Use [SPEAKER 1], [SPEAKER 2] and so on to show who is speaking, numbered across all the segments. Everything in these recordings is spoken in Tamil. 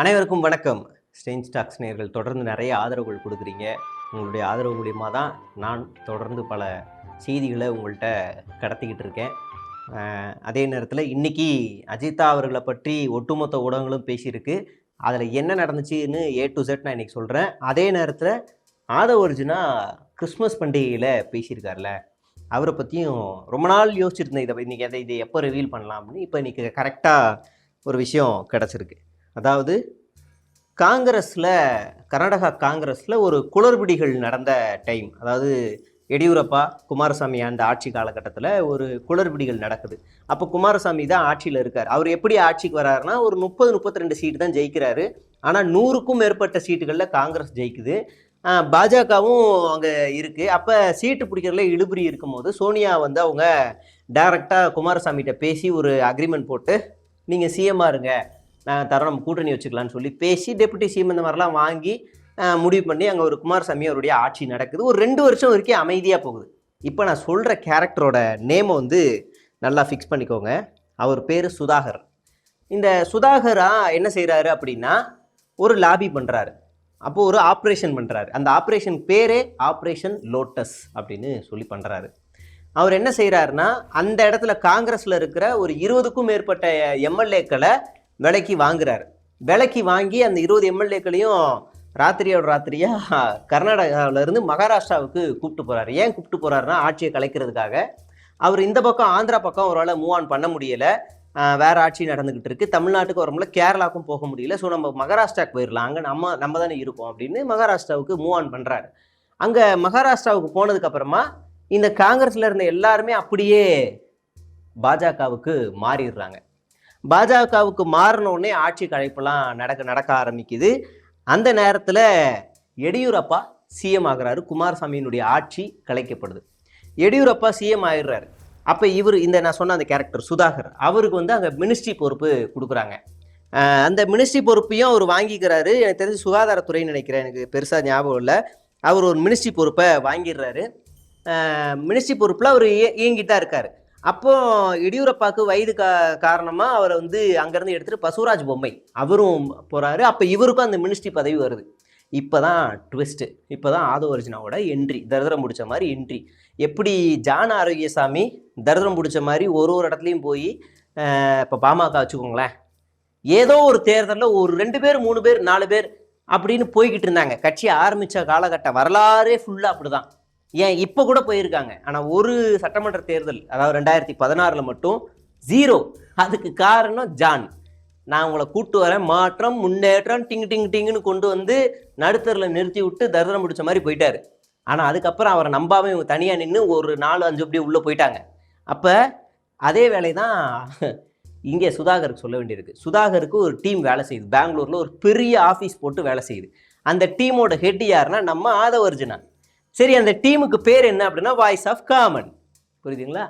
[SPEAKER 1] அனைவருக்கும் வணக்கம். ஸ்டேஞ்ச் டாக்ஸ் நேர்கள் தொடர்ந்து நிறைய ஆதரவுகள் கொடுக்குறீங்க. உங்களுடைய ஆதரவு மூலியமாக தான் நான் தொடர்ந்து பல செய்திகளை உங்கள்கிட்ட கடத்திக்கிட்டு இருக்கேன். அதே நேரத்தில் இன்னைக்கு அஜிதா அவர்களை பற்றி ஒட்டுமொத்த ஊடகங்களும் பேசியிருக்கு. அதில் என்ன நடந்துச்சுன்னு ஏ டு செட் நான் இன்றைக்கி சொல்கிறேன் அதே நேரத்தில் ஆதவ ஒரிஜினா கிறிஸ்மஸ் பண்டிகையில் பேசியிருக்கார்ல. அவரை பற்றியும் ரொம்ப நாள் யோசிச்சிருந்தேன். இதை இன்றைக்கி அதை இதை எப்போ ரிவீல் பண்ணலாம் அப்படின்னு. இப்போ இன்றைக்கி கரெக்டாக ஒரு விஷயம் கிடச்சிருக்கு. அதாவது காங்கிரஸில் கர்நாடகா காங்கிரஸில் ஒரு குளறுபடிகள் நடந்த டைம் அதாவது எடியூரப்பா குமாரசாமி அந்த ஆட்சி காலகட்டத்தில் ஒரு குளறுபடிகள் நடக்குது. அப்போ குமாரசாமி தான் ஆட்சியில் இருக்கார். அவர் எப்படி ஆட்சிக்கு வராருன்னா ஒரு முப்பது முப்பத்தி ரெண்டு சீட்டு தான் ஜெயிக்கிறாரு. ஆனால் நூறுக்கும் மேற்பட்ட சீட்டுகளில் காங்கிரஸ் ஜெயிக்குது. பாஜகவும் அங்கே இருக்குது அப்போ சீட்டு பிடிக்கிறதுல இழுபறி இருக்கும்போது சோனியா வந்து அவங்க டைரெக்டாக குமாரசாமிகிட்ட பேசி ஒரு அக்ரிமெண்ட் போட்டு நீங்கள் சிஎம்மாக இருங்க. நாங்கள் தரோம் நம்ம கூட்டணி வச்சுக்கலான்னு சொல்லி பேசி டெபுட்டி சிஎம் இந்த மாதிரிலாம் வாங்கி முடிவு பண்ணி அங்கே ஒரு குமாரசாமி அவருடைய ஆட்சி நடக்குது. ஒரு ரெண்டு வருஷம் வரைக்கும் அமைதியாக போகுது. இப்போ நான் சொல்கிற கேரக்டரோட நேமை வந்து நல்லா ஃபிக்ஸ் பண்ணிக்கோங்க. அவர் பேர் சுதாகர். இந்த சுதாகரா என்ன செய்கிறாரு அப்படின்னா ஒரு லாபி பண்ணுறாரு அப்போது ஒரு ஆப்ரேஷன் பண்ணுறாரு அந்த ஆப்ரேஷன் பேரே ஆப்ரேஷன் லோட்டஸ் அப்படின்னு சொல்லி பண்ணுறாரு அவர் என்ன செய்கிறாருன்னா அந்த இடத்துல காங்கிரஸில் இருக்கிற ஒரு இருபதுக்கும் மேற்பட்ட எம்எல்ஏக்களை விலைக்கு வாங்குறாரு. விலைக்கு வாங்கி அந்த இருபது எம்எல்ஏக்களையும் ராத்திரியோட ராத்திரியாக கர்நாடகாவிலேருந்து மகாராஷ்டிராவுக்கு கூப்பிட்டு போகிறாரு ஏன் கூப்பிட்டு போகிறாருன்னா ஆட்சியை கலைக்கிறதுக்காக. அவர் இந்த பக்கம் ஆந்திரா பக்கம் அவரால் மூவ் ஆன் பண்ண முடியலை. வேறு ஆட்சி நடந்துக்கிட்டு இருக்குது தமிழ்நாட்டுக்கு வரும்போது கேரளாவுக்கும் போக முடியல. ஸோ நம்ம மகாராஷ்டிராவுக்கு போயிடலாம் அங்கே நம்ம நம்ம தானே இருக்கோம் அப்படின்னு மகாராஷ்டிராவுக்கு மூவ் ஆன் பண்ணுறாரு அங்கே மகாராஷ்டிராவுக்கு போனதுக்கப்புறமா இந்த காங்கிரஸில் இருந்த எல்லாருமே அப்படியே பாஜகவுக்கு மாறிடுறாங்க. பாஜகவுக்கு மாறினோடனே ஆட்சி கலைப்பெல்லாம் நடக்க நடக்க ஆரம்பிக்குது. அந்த நேரத்தில் எடியூரப்பா சிஎம் ஆகுறாரு. குமாரசாமியினுடைய ஆட்சி கலைக்கப்படுது. எடியூரப்பா சிஎம் ஆயிடுறாரு. அப்போ இவர் இந்த நான் சொன்ன அந்த கேரக்டர் சுதாகர் அவருக்கு வந்து அங்கே மினிஸ்ட்ரி பொறுப்பு கொடுக்குறாங்க. அந்த மினிஸ்ட்ரி பொறுப்பையும் அவர் வாங்கிக்கிறாரு. எனக்கு தெரிஞ்சு சுகாதாரத்துறைன்னு நினைக்கிறேன். எனக்கு பெருசாக ஞாபகம் இல்லை. அவர் ஒரு மினிஸ்ட்ரி பொறுப்பை வாங்கிடுறாரு. மினிஸ்ட்ரி பொறுப்பில் அவர் இயங்கிட்டு தான் இருக்கார். அப்போ எடியூரப்பாவுக்கு வயது கா காரணமாக அவரை வந்து அங்கேருந்து எடுத்துகிட்டு பசுராஜ் பொம்மை. அவரும் போகிறாரு அப்போ இவருக்கும் அந்த மினிஸ்ட்ரி பதவி வருது. இப்போ தான் ட்விஸ்ட்டு இப்போ தான் ஆதோ அர்ஜுனாவோட என்ட்ரி தரித்திரம் பிடிச்ச மாதிரி என்ட்ரி எப்படி ஜான ஆரோக்கியசாமி தரித்திரம் பிடிச்ச மாதிரி ஒரு ஒரு இடத்துலையும் போய் இப்போ பாமக வச்சுக்கோங்களேன். ஏதோ ஒரு தேர்தலில் ஒரு ரெண்டு பேர் மூணு பேர் நாலு பேர் அப்படின்னு போய்கிட்டு இருந்தாங்க. கட்சி ஆரம்பித்த காலகட்ட வரலாறே ஃபுல்லாக அப்படி தான் ஏன் இப்போ கூட போயிருக்காங்க. ஆனால் ஒரு சட்டமன்ற தேர்தல் அதாவது ரெண்டாயிரத்தி பதினாறில் மட்டும் ஜீரோ அதுக்கு காரணம் ஜான். நான் உங்களை கூட்டு வரேன். மாற்றம் முன்னேற்றம் டிங் டிங் டிங்னு கொண்டு வந்து நடுத்தரில் நிறுத்தி விட்டு தரிதரம் பிடிச்ச மாதிரி போயிட்டார். ஆனால் அதுக்கப்புறம் அவரை நம்பாமல் இவங்க தனியாக நின்று ஒரு நாலு அஞ்சு அப்படியே உள்ளே போயிட்டாங்க. அப்போ அதே வேலை தான் இங்கே சுதாகருக்கு சொல்ல வேண்டியிருக்கு. சுதாகருக்கு ஒரு டீம் வேலை செய்யுது. பெங்களூரில் ஒரு பெரிய ஆஃபீஸ் போட்டு வேலை செய்யுது. அந்த டீமோட ஹெட் யாருன்னா நம்ம ஆதவர்ஜுனா. சரி அந்த டீமுக்கு பேர் என்ன அப்படின்னா வாய்ஸ் ஆஃப் காமன் புரியுதுங்களா?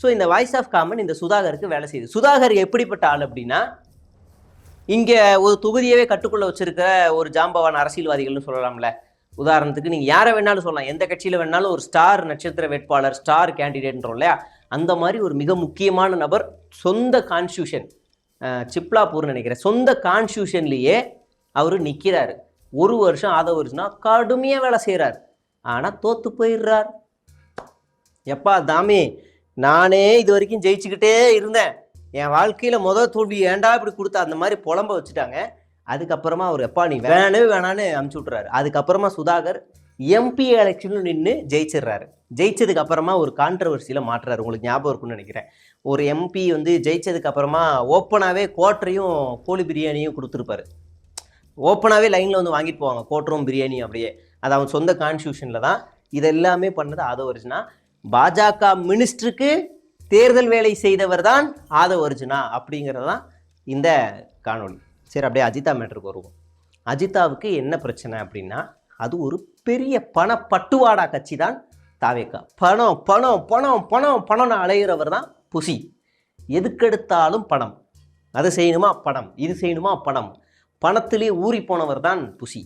[SPEAKER 1] ஸோ இந்த வாய்ஸ் ஆஃப் காமன் இந்த சுதாகருக்கு வேலை செய்யுது. சுதாகர் எப்படிப்பட்ட ஆள் அப்படின்னா இங்கே ஒரு தொகுதியவே கட்டுக்குள்ள வச்சிருக்கிற ஒரு ஜாம்பவான் அரசியல்வாதிகள்னு சொல்லலாம்ல. உதாரணத்துக்கு நீங்கள் யாரை வேணாலும் சொல்லலாம். எந்த கட்சியில் வேணாலும் ஒரு ஸ்டார் நட்சத்திர வேட்பாளர் ஸ்டார் கேண்டிடேட்ன்றோம் இல்லையா? அந்த மாதிரி ஒரு மிக முக்கியமான நபர் சொந்த கான்ஸ்டியூஷன் சிப்லாப்பூர்னு நினைக்கிறேன். சொந்த கான்ஸ்டியூஷன்லேயே அவர் நிற்கிறாரு ஒரு வருஷம் ஆதவ வருஷம்னா கடுமையாக வேலை செய்கிறார் ஆனால் தோற்று போயிடுறார். எப்பா தாமி நானே இது வரைக்கும் ஜெயிச்சுக்கிட்டே இருந்தேன். என் வாழ்க்கையில் முதல் தோல்வி ஏண்டா இப்படி கொடுத்தா? அந்த மாதிரி புலம்ப வச்சுட்டாங்க. அதுக்கப்புறமா அவர் எப்பா நீ வேணவே வேணான்னு அமுச்சு விட்றாரு அதுக்கப்புறமா சுதாகர் எம்பி எலெக்ஷனில் நின்று ஜெயிச்சிடுறாரு. ஜெயிச்சதுக்கு அப்புறமா ஒரு கான்ட்ரவர்சியில் மாற்றுறாரு உங்களுக்கு ஞாபகம் இருக்கும்னு நினைக்கிறேன். ஒரு எம்பி வந்து ஜெயிச்சதுக்கு அப்புறமா ஓப்பனாகவே கோட்டரையும் கோழி பிரியாணியும் கொடுத்துருப்பாரு. ஓப்பனாகவே லைனில் வந்து வாங்கிட்டு போவாங்க. கோட்டரும் பிரியாணியும் அப்படியே. அது அவன் சொந்த கான்ஸ்டியூஷனில் தான் இதெல்லாமே பண்ணது ஆதவ அர்ஜுனா. பாஜக மினிஸ்டருக்கு தேர்தல் வேலை செய்தவர் தான் ஆதவ அர்ஜுனா அப்படிங்கிறது தான் இந்த காணொலி சரி அப்படியே அஜிதா மேட்டருக்கு வருவோம். அஜிதாவுக்கு என்ன பிரச்சனை அப்படின்னா அது ஒரு பெரிய பண பட்டுவாடா கட்சி தான் தாவேக்கா. பணம் பணம் பணம் பணம் பணம்னு அலைகிறவர் தான் புசி. எதுக்கெடுத்தாலும் பணம். அது செய்யணுமா? பணம். இது செய்யணுமா? பணம். பணத்திலே ஊறி போனவர் தான் புசி.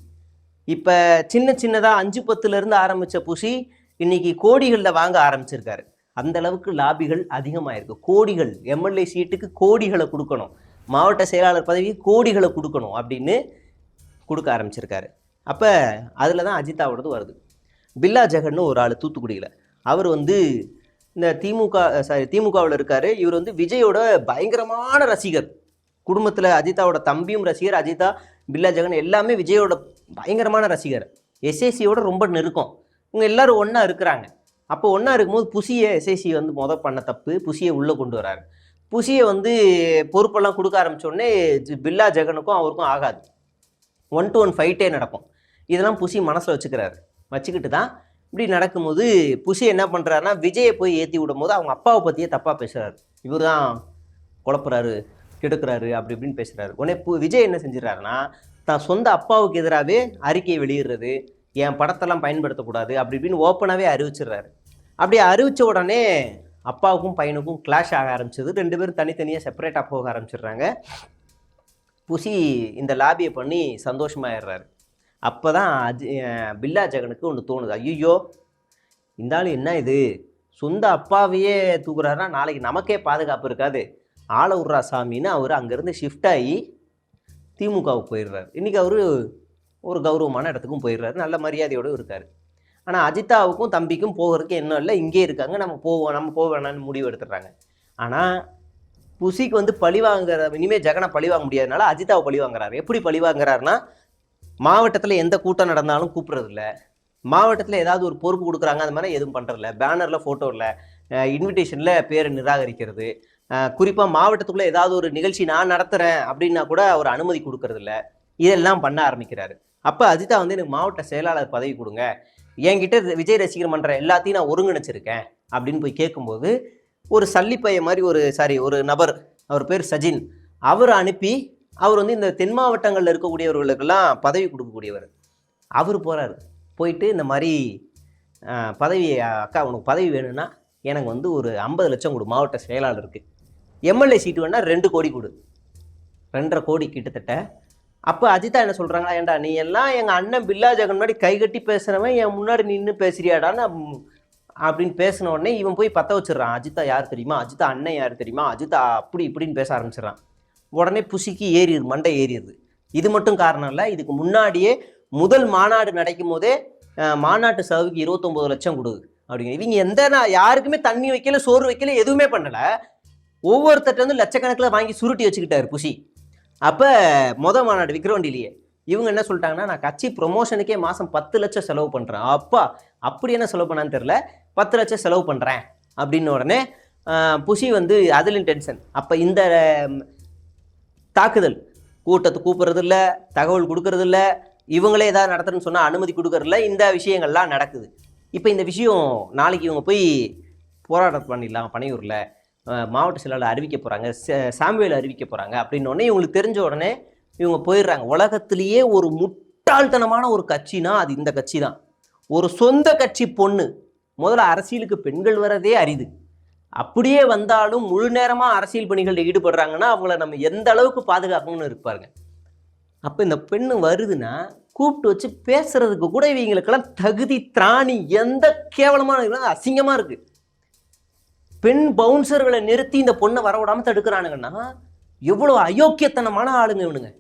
[SPEAKER 1] இப்போ சின்ன சின்னதாக அஞ்சு பத்துலேருந்து ஆரம்பித்த புஷி இன்னைக்கு கோடிகளில் வாங்க ஆரம்பிச்சிருக்காரு. அந்த அளவுக்கு லாபிகள் அதிகமாகிருக்கு கோடிகள் எம்எல்ஏ சீட்டுக்கு கோடிகளை கொடுக்கணும். மாவட்ட செயலாளர் பதவி கோடிகளை கொடுக்கணும் அப்படின்னு கொடுக்க ஆரம்பிச்சிருக்காரு. அப்போ அதில் தான் அஜித்தாவோடது வருது. பில்லா ஜெகன்னு ஒரு ஆள் தூத்துக்குடியில். அவர் வந்து இந்த திமுக சாரி திமுகவில் இருக்கார். இவர் வந்து விஜயோட பயங்கரமான ரசிகர். குடும்பத்தில் அஜிதாவோட தம்பியும் ரசிகர். அஜிதா பில்லா ஜெகன் எல்லாமே விஜயோட பயங்கரமான ரசிகர். எஸ்ஏசியோட ரொம்ப நெருக்கம். இவங்க எல்லாரும் ஒன்றா இருக்கிறாங்க. அப்போ ஒன்றா இருக்கும்போது புசியை எஸ்ஏசி வந்து மொத பண்ண தப்பு புசியை உள்ளே கொண்டு வராரு. புசியை வந்து பொறுப்பெல்லாம் கொடுக்க ஆரம்பிச்ச உடனே ஜி- பில்லா ஜெகனுக்கும் அவருக்கும் ஆகாது. ஒன் டு ஒன் ஃபைட்டே நடக்கும். இதெல்லாம் புசி மனசில் வச்சுக்கிறாரு. வச்சுக்கிட்டு தான் இப்படி நடக்கும்போது புசி என்ன பண்ணுறாருன்னா விஜயை போய் ஏற்றி விடும் போது அவங்க அப்பாவை பற்றியே தப்பாக பேசுகிறாரு இவர் தான் குழப்புறாரு கெடுக்கிறாரு அப்படி இப்படின்னு பேசுகிறாரு உடனே பு விஜய் என்ன செஞ்சிடறாருன்னா தான் சொந்த அப்பாவுக்கு எதிராகவே அறிக்கையை வெளியிடுறது என் படத்தெல்லாம் பயன்படுத்தக்கூடாது அப்படி இப்படின்னு ஓப்பனாகவே அறிவிச்சிடுறாரு. அப்படி அறிவித்த உடனே அப்பாவுக்கும் பையனுக்கும் கிளாஷ் ஆக ஆரம்பிச்சது. ரெண்டு பேரும் தனித்தனியாக செப்பரேட்டாக போக ஆரம்பிச்சிடுறாங்க. புசி இந்த லாபியை பண்ணி சந்தோஷமாயிடுறாரு. அப்போ தான் அஜி பில்லா ஜெகனுக்கு ஒன்று தோணுது. ஐயோ இந்த ஆள் என்ன இது? சொந்த அப்பாவையே தூக்குறாருன்னா நாளைக்கு நமக்கே பாதுகாப்பு இருக்காது. ஆள விட்றா சாமின்னு அவர் அங்கேருந்து ஷிஃப்ட் ஆகி திமுகவுக்கு போயிடுறாரு. இன்றைக்கி அவர் ஒரு கௌரவமான இடத்துக்கும் போயிடுறாரு. நல்ல மரியாதையோடு இருக்கார். ஆனால் அஜிதாவுக்கும் தம்பிக்கும் போகிறதுக்கு என்ன இல்லை. இங்கே இருக்காங்க. நம்ம போவோம். நம்ம போக வேணாம்னு முடிவு எடுத்துடுறாங்க. ஆனால் புசிக்கு வந்து பழி வாங்குற இனிமேல் ஜெகனை பழி வாங்க முடியாதனால அஜிதாவை பழி வாங்குறாரு. எப்படி பழி வாங்குறாருன்னா மாவட்டத்தில் எந்த கூட்டம் நடந்தாலும் கூப்பிட்றதில்ல மாவட்டத்தில் ஏதாவது ஒரு பொறுப்பு கொடுக்குறாங்க. அந்த மாதிரி எதுவும் பண்ணுறதில்ல பேனரில் ஃபோட்டோ இல்லை இன்விடேஷனில் பேரை நிராகரிக்கிறது. குறிப்பாக மாவட்டத்துக்குள்ளே ஏதாவது ஒரு நிகழ்ச்சி நான் நடத்துகிறேன் அப்படின்னா கூட அவர் அனுமதி கொடுக்கறதில்ல. இதெல்லாம் பண்ண ஆரம்பிக்கிறாரு. அப்போ அஜிதா வந்து எனக்கு மாவட்ட செயலாளர் பதவி கொடுங்க. என்கிட்ட விஜய் ரசிகர் மன்ற எல்லாத்தையும் நான் ஒருங்கிணைச்சிருக்கேன் அப்படின்னு போய் கேட்கும்போது ஒரு சல்லிப்பைய மாதிரி ஒரு சாரி ஒரு நபர் அவர் பேர் சஜின். அவர் அனுப்பி அவர் வந்து இந்த தென் மாவட்டங்களில் இருக்கக்கூடியவர்களுக்கெல்லாம் பதவி கொடுக்கக்கூடியவர். அவர் போகிறாரு போயிட்டு இந்த மாதிரி பதவி அக்கா உனக்கு பதவி வேணும்னா எனக்கு வந்து ஒரு ஐம்பது லட்சம் கொடு மாவட்ட செயலாளருக்கு. எம்எல்ஏ சீட்டு வேணால் ரெண்டு கோடி கொடு. ரெண்டரை கோடி கிட்டத்தட்ட. அப்போ அஜிதா என்ன சொல்கிறாங்களா ஏன்டா நீ எல்லாம் எங்கள் அண்ணன் பில்லா ஜெகன் முன்னாடி கை கட்டி பேசுகிறவன் என் முன்னாடி நின்று பேசுறியாடான்னு அப்படின்னு பேசின உடனே இவன் போய் பற்ற வச்சிடுறான். அஜிதா யார் தெரியுமா? அஜிதா அண்ணன் யார் தெரியுமா? அஜிதா அப்படி இப்படின்னு பேச ஆரம்பிச்சிடறான். உடனே புசிக்கு ஏறிடுது மண்டை ஏறிடுது. இது மட்டும் காரணம் இல்லை இதுக்கு முன்னாடியே முதல் மாநாடு நடக்கும் போதே மாநாட்டு செலவுக்கு இருபத்தொம்போது லட்சம் கொடுது அப்படிங்க இவங்க எந்த நான் யாருக்குமே தண்ணி வைக்கல சோறு வைக்கல எதுவுமே பண்ணலை. ஒவ்வொருத்தட்ட வந்து லட்சக்கணக்கில் வாங்கி சுருட்டி வச்சுக்கிட்டாரு புஷி. அப்போ மொத மாநாடு விக்ரவாண்டிலேயே இவங்க என்ன சொல்லிட்டாங்கன்னா நான் கட்சி ப்ரொமோஷனுக்கே மாதம் பத்து லட்சம் செலவு பண்ணுறேன் அப்பா அப்படி என்ன செலவு பண்ணான்னு தெரில பத்து லட்சம் செலவு பண்ணுறேன் அப்படின்னு உடனே புஷி வந்து அதுலேயும் டென்ஷன் அப்போ இந்த தாக்குதல். கூட்டத்தை கூப்பிட்றது இல்லை தகவல் கொடுக்கறதில்ல இவங்களே ஏதாவது நடத்துறேன்னு சொன்னால் அனுமதி கொடுக்கறதில்ல இந்த விஷயங்கள்லாம் நடக்குது. இப்போ இந்த விஷயம் நாளைக்கு இவங்க போய் போராட்டம் பண்ணிடலாம் பனையூரில். மாவட்ட செயலாளர் அறிவிக்க போகிறாங்க சாமுவேல் அறிவிக்க போகிறாங்க அப்படின்னு இவங்களுக்கு தெரிஞ்ச உடனே இவங்க போயிடுறாங்க. உலகத்திலேயே ஒரு முட்டாள்தனமான ஒரு கட்சினா அது இந்த கட்சி தான் ஒரு சொந்த கட்சி பொண்ணு. முதல்ல அரசியலுக்கு பெண்கள் வரதே அரிது. அப்படியே வந்தாலும் முழு நேரமாக அரசியல் பணிகளில் ஈடுபடுறாங்கன்னா அவங்கள நம்ம எந்த அளவுக்கு பாதுகாக்கணும்னு இருப்பாருங்க. அப்போ இந்த பெண்ணு வருதுன்னா கூப்பிட்டு வச்சு பேசுறதுக்கு கூட இவங்களுக்கெல்லாம் தகுதி திராணி எந்த கேவலமான இதெல்லாம் இருக்குது பெண் பவுன்சர்களை நிறுத்தி இந்த பொண்ணை வரவிடாம தடுக்கிறானுங்கன்னா எவ்வளோ அயோக்கியத்தனமான ஆளுங்க இவனுங்க.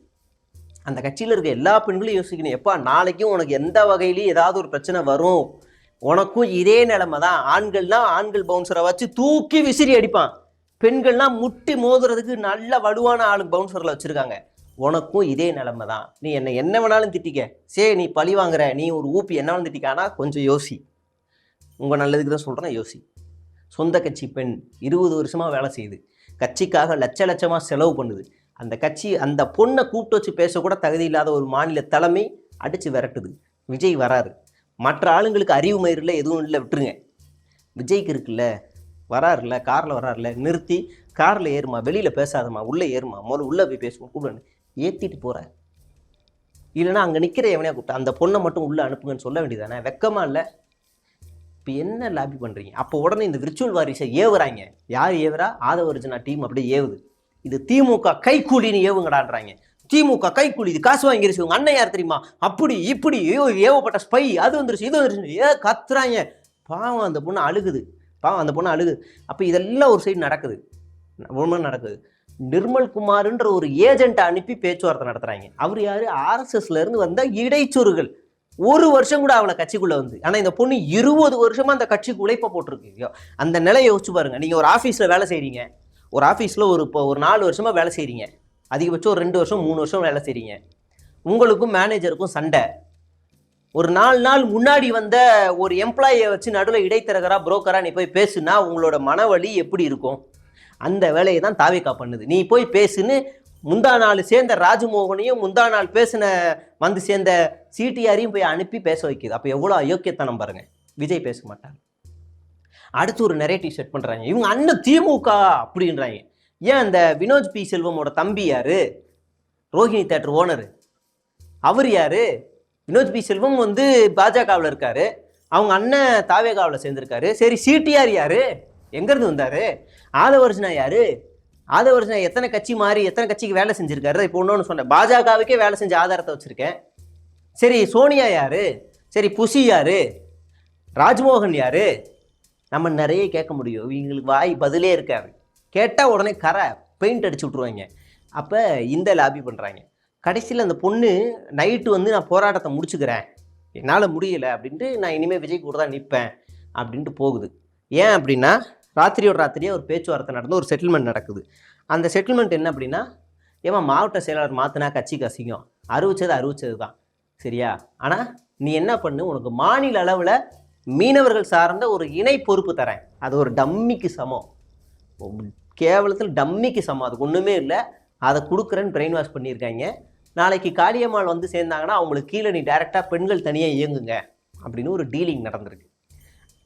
[SPEAKER 1] அந்த கட்சியில் இருக்க எல்லா பெண்களையும் யோசிக்கணும். எப்பா நாளைக்கும் உனக்கு எந்த வகையிலையும் ஏதாவது ஒரு பிரச்சனை வரும்? உனக்கும் இதே நிலைமை தான். ஆண்கள்னா ஆண்கள் பவுன்சரை வச்சு தூக்கி விசிறி அடிப்பான். பெண்கள்லாம் முட்டி மோதுறதுக்கு நல்ல வலுவான ஆளு பவுன்சரில் வச்சுருக்காங்க. உனக்கும் இதே நிலைமை தான். நீ என்னை என்ன வேணாலும் திட்டிக்க. சே நீ பழி வாங்குற. நீ ஒரு ஊப்பி என்ன வேணாலும் திட்டிக்கானா கொஞ்சம் யோசி. உங்கள் நல்லதுக்கு தான் சொல்கிறேன் யோசி. சொந்த கட்சி பெண் இருபது வருஷமாக வேலை செய்யுது. கட்சிக்காக லட்ச லட்சமாக செலவு பண்ணுது. அந்த கட்சி அந்த பொண்ணை கூப்பிட்டு வச்சு பேசக்கூட தகுதி இல்லாத ஒரு மாநில தலைமை அடித்து விரட்டுது. விஜய் வராரு. மற்ற ஆளுங்களுக்கு அறிவு மயிரில் எதுவும் இல்லை விட்டுருங்க. விஜய்க்கு இருக்குல்ல வராருல்ல காரில் வராருல்ல நிறுத்தி காரில் ஏறுமா வெளியில் பேசாதம்மா உள்ளே ஏறுமா முதல்ல உள்ளே போய் பேசுவோம் கூப்பிடுன்னு ஏற்றிட்டு போகிற இல்லைன்னா அங்கே நிற்கிற எவனையா கூப்பிட்டா அந்த பொண்ணை மட்டும் உள்ளே அனுப்புங்கன்னு சொல்ல வேண்டியதானே வெக்கமா இல்லை? இப்போ என்ன லாபி பண்ணுறீங்க அப்போ உடனே இந்த விர்ச்சுவல் வாரிசை ஏவுறாங்க. யார் ஏவுறா? ஆதவர்ஜனா டீம் அப்படியே ஏவுது. இது திமுக கைக்கூலின்னு ஏவுங்கடான்றாங்க. திமுக கைக்கூலி இது காசு வாங்கிருச்சு. உங்க அண்ணன் யார் தெரியுமா? அப்படி இப்படி ஐயோ, ஏவப்பட்ட ஸ்பை அது வந்துருச்சு இது வந்துருச்சு ஏ கத்துறாங்க. பாவம் அந்த பொண்ணு அழுகுது. பாவம் அந்த பொண்ணு அழுகுது. அப்போ இதெல்லாம் ஒரு சைடு நடக்குது. உண்மை நடக்குது. நிர்மல் குமார்ன்ற ஒரு ஏஜென்ட்டை அனுப்பி பேச்சுவார்த்தை நடத்துகிறாங்க அவர் யார்? ஆர்எஸ்எஸ்லேருந்து வந்த இடைச்சொருகள் ஒரு வருஷம் கூட அவளை கட்சிக்குள்ளே வந்து. ஆனால் இந்த பொண்ணு இருபது வருஷமாக அந்த கட்சிக்கு உழைப்ப போட்டிருக்கு. அந்த நிலையை யோசிச்சு பாருங்கள் நீங்கள் ஒரு ஆஃபீஸில் வேலை செய்கிறீங்க ஒரு ஆஃபீஸில் ஒரு இப்போ ஒரு நாலு வருஷமாக வேலை செய்கிறீங்க அதிகபட்சம் ஒரு ரெண்டு வருஷம் மூணு வருஷம் வேலை செய்கிறீங்க உங்களுக்கும் மேனேஜருக்கும் சண்டை. ஒரு நாலு நாள் முன்னாடி வந்த ஒரு எம்ப்ளாயியை வச்சு நடுவில் இடைத்தரகராக புரோக்கராக நீ போய் பேசுனா உங்களோட மனவழி எப்படி இருக்கும்? அந்த வேலையை தான் தாவேக்கா பண்ணுது. நீ போய் பேசுன்னு முந்தா நாள் சேர்ந்த ராஜமோகனையும் முந்தா நாள் பேசின வந்து சேர்ந்த சிடிஆரையும் போய் அனுப்பி பேச வைக்குது. அப்போ எவ்வளோ அயோக்கியத்தனம் பாருங்க. விஜய் பேச மாட்டாங்க அடுத்து ஒரு நெரேட்டிவ் செட் பண்ணுறாங்க இவங்க அண்ணன் திமுக அப்படின்றாங்க. ஏன் அந்த வினோஜ் பி. செல்வமோட தம்பி யாரு? Rohini theatre owner. அவர் யாரு? வினோத் பி. செல்வம் வந்து பாஜகவில் இருக்காரு. அவங்க அண்ணன் தாவேகாவில் சேர்ந்திருக்காரு. சரி சிடிஆர் யாரு? எங்கேருந்து வந்தார்? ஆதவர்ஜனா யாரு? ஆதவர்ஜனா எத்தனை கட்சி மாறி எத்தனை கட்சிக்கு வேலை செஞ்சிருக்காரு? இப்போ ஒன்று சொன்னேன். பாஜகவுக்கே வேலை செஞ்ச ஆதாரத்தை வச்சுருக்கேன். சரி சோனியா யார்? சரி புஷி யார்? ராஜ்மோகன் யார்? நம்ம நிறைய கேட்க முடியும். இவங்களுக்கு வாய் பதிலே இருக்காது. கேட்டால் உடனே கரை பெயிண்ட் அடிச்சு விட்ருவாங்க அப்போ இந்த லாபி பண்ணுறாங்க கடைசியில் அந்த பொண்ணு நைட்டு வந்து நான் போராட்டத்தை முடிச்சுக்கிறேன். என்னால் முடியல அப்படின்ட்டு நான் இனிமேல் விஜய் கூட தான் நிற்பேன் அப்படின்ட்டு போகுது. ஏன் அப்படின்னா ராத்திரியோட ராத்திரியாக ஒரு பேச்சுவார்த்தை நடந்து ஒரு செட்டில்மெண்ட் நடக்குது. அந்த செட்டில்மெண்ட் என்ன அப்படின்னா ஏமா மாவட்ட செயலாளர் மாற்றினா கட்சிக்கு அசிங்கம் அறிவிச்சது அறிவிச்சது தான் சரியா? ஆனால் நீ என்ன பண்ணு உனக்கு மாநில அளவில் மீனவர்கள் சார்ந்த ஒரு இணை பொறுப்பு தரேன். அது ஒரு டம்மிக்கு சமம். கேவலத்தில் டம்மிக்கு சமம். அதுக்கு ஒன்றுமே இல்லை. அதை கொடுக்குறேன்னு பிரெயின் வாஷ் பண்ணியிருக்காங்க. நாளைக்கு காளியம்மாள் வந்து சேர்ந்தாங்கன்னா அவங்களுக்கு கீழே நீ டைரெக்டாக பெண்கள் தனியாக இயங்குங்க அப்படின்னு ஒரு டீலிங் நடந்திருக்கு.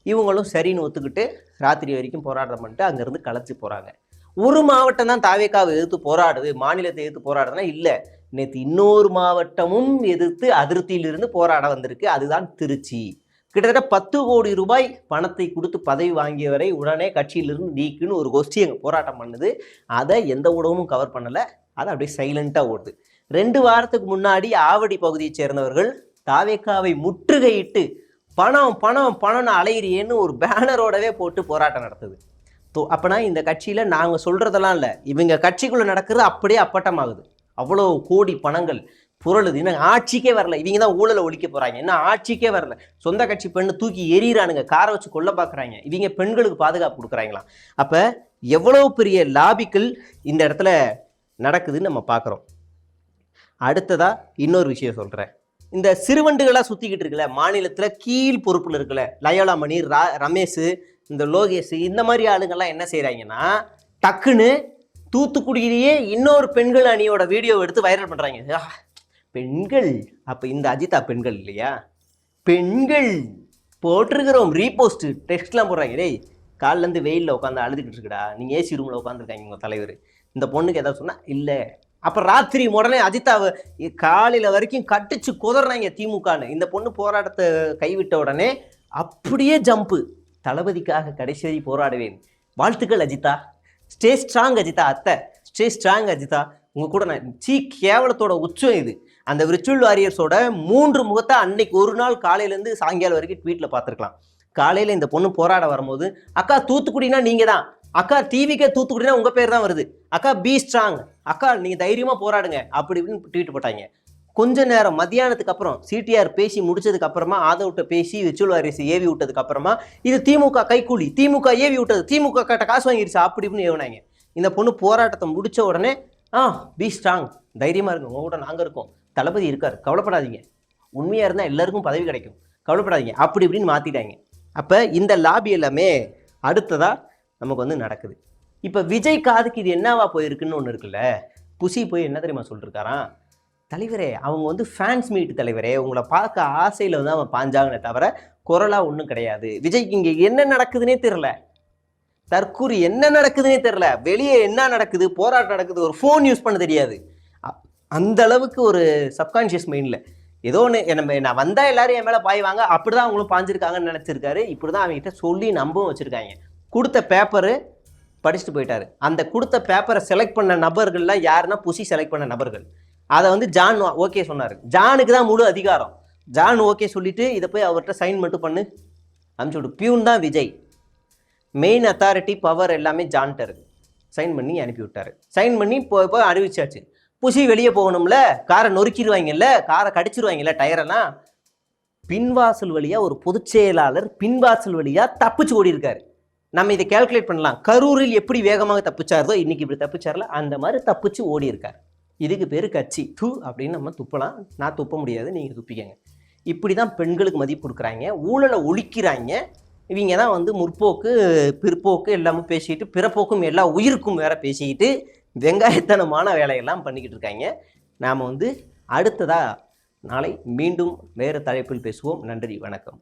[SPEAKER 1] இவங்களும் சரின்னு ஒத்துக்கிட்டு ராத்திரி வரைக்கும் போராட்டம் பண்ணிட்டு அங்கேருந்து கலைச்சு போகிறாங்க ஒரு மாவட்டம் தான் தாவேக்காவை எதிர்த்து போராடுது மாநிலத்தை எதிர்த்து போராடுதுன்னா இல்லை. நேற்று இன்னொரு மாவட்டமும் எதிர்த்து அதிருப்தியிலிருந்து போராட வந்திருக்கு. அதுதான் திருச்சி. கிட்டத்தட்ட பத்து கோடி ரூபாய் பணத்தை கொடுத்து பதவி வாங்கியவரை உடனே கட்சியிலிருந்து நீக்குன்னு ஒரு கோஷ்டி அங்கே போராட்டம் பண்ணுது. அதை எந்த ஊடகமும் கவர் பண்ணலை. அதை அப்படியே சைலண்ட்டாக ஓடுது. ரெண்டு வாரத்துக்கு முன்னாடி ஆவடி பகுதியைச் சேர்ந்தவர்கள் தாவேக்காவை முற்றுகையிட்டு பணம் பணம் பணம்னு அலையிறியேன்னு ஒரு பேனரோடவே போட்டு போராட்டம் நடத்துது. தோ அப்போனா இந்த கட்சியில் நாங்கள் சொல்கிறதெல்லாம் இல்லை. இவங்க கட்சிக்குள்ளே நடக்கிறது அப்படியே அப்பட்டமாகுது. அவ்வளோ கோடி பணங்கள் புரளுது. இன்னும் ஆட்சிக்கே வரல. இவங்க தான் ஊழலை ஒழிக்க போகிறாங்க இன்னும் ஆட்சிக்கே வரல. சொந்த கட்சி பெண்ணு தூக்கி எறிகிறானுங்க காரை வச்சு கொல்ல பார்க்குறாங்க இவங்க பெண்களுக்கு பாதுகாப்பு கொடுக்குறாங்களாம். அப்போ எவ்வளோ பெரிய லாபிக்கள் இந்த இடத்துல நடக்குதுன்னு நம்ம பார்க்குறோம் அடுத்ததாக இன்னொரு விஷயம் சொல்கிறேன் இந்த சிறுவண்டுகளாக சுற்றிக்கிட்டு இருக்கல மாநிலத்தில் கீழ் பொறுப்பில் இருக்குல்ல லயோலா மணி ரா ரமேஷ் இந்த லோகேஷ் இந்த மாதிரி ஆளுங்கள்லாம் என்ன செய்கிறாங்கன்னா டக்குன்னு தூத்துக்குடியிலேயே இன்னொரு பெண்கள் அணியோட வீடியோ எடுத்து வைரல் பண்ணுறாங்க பெண்கள். அப்போ இந்த அஜிதா பெண்கள் இல்லையா? பெண்கள். போட்டிருக்கிறோம். ரீபோஸ்ட் டெக்ஸ்ட்லாம் போடுறாங்க. டேய் காலிலேருந்து வெயிலில் உட்காந்து அழுதுகிட்டு இருக்குடா. நீங்கள் ஏசி ரூமில் உட்காந்துருக்காங்க உங்கள் தலைவர். இந்த பொண்ணுக்கு ஏதாவது சொன்னால் இல்லை அப்போ ராத்திரி உடனே அஜிதாவை காலையில் வரைக்கும் கட்டிச்சு குதறாங்க திமுகன்னு. இந்த பொண்ணு போராட்டத்தை கைவிட்ட உடனே அப்படியே ஜம்ப்பு. தளபதிக்காக கடைசி வரை போராடுவேன். வாழ்த்துக்கள் அஜிதா ஸ்டே ஸ்ட்ராங் அஜிதா அத்தை. ஸ்டே ஸ்ட்ராங் அஜிதா உங்கள் கூட நான் சீ கேவலத்தோட உச்சம் இது. அந்த விர்ச்சுவல் வாரியர்ஸோட மூன்று முகத்தை அன்னைக்கு ஒரு நாள் காலையிலேருந்து சாயங்காலம் வரைக்கும் ட்வீட்டில் பார்த்துருக்கலாம். காலையில் இந்த பொண்ணு போராட வரும்போது அக்கா தூத்துக்குடினா நீங்கள் தான் அக்கா டிவிக்கே தூத்துக்குடினா உங்கள் பேர் தான் வருது. அக்கா பி ஸ்ட்ராங் அக்கா நீங்கள் தைரியமாக போராடுங்க. அப்படி இப்படின்னு ட்வீட் போட்டாங்க. கொஞ்ச நேரம் மத்தியானத்துக்கு அப்புறம் சிடிஆர் பேசி முடிச்சதுக்கு அப்புறமா விட்ட பேசி விச்சுவல் வாரிசு ஏவி விட்டதுக்கு அப்புறமா இது திமுக கைக்கூலி. திமுக ஏவி விட்டது. திமுக கிட்ட காசு வாங்கிருச்சு. அப்படி இப்படின்னு ஏவினாங்க. இந்த பொண்ணு போராட்டத்தை முடிச்ச உடனே ஆ பி ஸ்ட்ராங் தைரியமாக இருங்க. உங்க கூட நாங்கள் இருக்கோம். தளபதி இருக்கார். கவலைப்படாதீங்க. உண்மையாக இருந்தால் எல்லாருக்கும் பதவி கிடைக்கும். கவலைப்படாதீங்க. அப்படி இப்படின்னு மாற்றிட்டாங்க அப்போ இந்த லாபி எல்லாமே அடுத்ததாக நமக்கு வந்து நடக்குது. இப்போ விஜய் காதுக்கு இது என்னவா போயிருக்குன்னு ஒன்று இருக்குல்ல? புசி போய் என்ன தெரியுமா சொல்லிருக்காராம்? தலைவரே அவங்க வந்து ஃபேன்ஸ் மீட் தலைவரே உங்களை பார்க்க ஆசையில் வந்து அவன் பாஞ்சாங்கனே தவிர குரலாக ஒன்றும் கிடையாது. விஜய்க்கு இங்கே என்ன நடக்குதுன்னே தெரில தற்கூரி என்ன நடக்குதுன்னே தெரில வெளியே என்ன நடக்குது போராட்டம் நடக்குது ஒரு ஃபோன் யூஸ் பண்ண தெரியாது. அந்த அளவுக்கு ஒரு சப்கான்ஷியஸ் மைண்டில் ஏதோ ஒன்று நம்ம நான் வந்தால் எல்லாரும் என் மேலே பாய்வாங்க அப்படி தான் அவங்களும் பாஞ்சிருக்காங்கன்னு நினச்சிருக்காரு. இப்படி தான் அவங்ககிட்ட சொல்லி நம்பவும் வச்சுருக்காங்க. கொடுத்த பேப்பரு படிச்சுட்டு போயிட்டார். அந்த கொடுத்த பேப்பரை செலக்ட் பண்ண நபர்கள்லாம் யாருன்னா புசி செலக்ட் பண்ண நபர்கள். அதை வந்து ஜான் ஓகே சொன்னார். ஜானுக்கு தான் முழு அதிகாரம். ஜான் ஓகே சொல்லிட்டு இதை போய் அவர்கிட்ட சைன் மட்டும் பண்ணு. அனுப்பிச்சு விடு. பியூன் தான் விஜய். மெயின் அத்தாரிட்டி பவர் எல்லாமே ஜான்கிட்ட இருக்கு. சைன் பண்ணி அனுப்பி விட்டார். சைன் பண்ணி போய் போய் அறிவிச்சாச்சு. புசி வெளியே போகணும்ல காரை நொறுக்கிடுவாங்கல்ல காரை கடிச்சிருவாங்கல்ல டயரெல்லாம் பின்வாசல் வழியாக ஒரு பொதுச் செயலாளர் பின்வாசல் வழியாக தப்பிச்சு ஓடி இருக்காரு நம்ம இதை கால்குலேட் பண்ணலாம். கரூரில் எப்படி வேகமாக தப்பிச்சாரதோ இன்னைக்கு இப்படி தப்பிச்சார்ல அந்த மாதிரி தப்பிச்சு ஓடி இருக்கார் இதுக்கு பேர் கட்சி. து அப்படின்னு நம்ம துப்பலாம். நான் துப்ப முடியாது நீங்கள் துப்பிக்கங்க. இப்படி தான் பெண்களுக்கு மதிப்பு கொடுக்குறாங்க. ஊழலை ஒழிக்கிறாங்க. இவங்க தான் வந்து முற்போக்கு பிற்போக்கு எல்லாமே பேசிக்கிட்டு பிறப்போக்கும் எல்லா உயிருக்கும் வேற பேசிக்கிட்டு வெங்காயத்தனமான வேலையெல்லாம் பண்ணிக்கிட்டு இருக்காங்க. நாம் வந்து அடுத்ததாக நாளை மீண்டும் வேறு தலைப்பில் பேசுவோம். நன்றி வணக்கம்.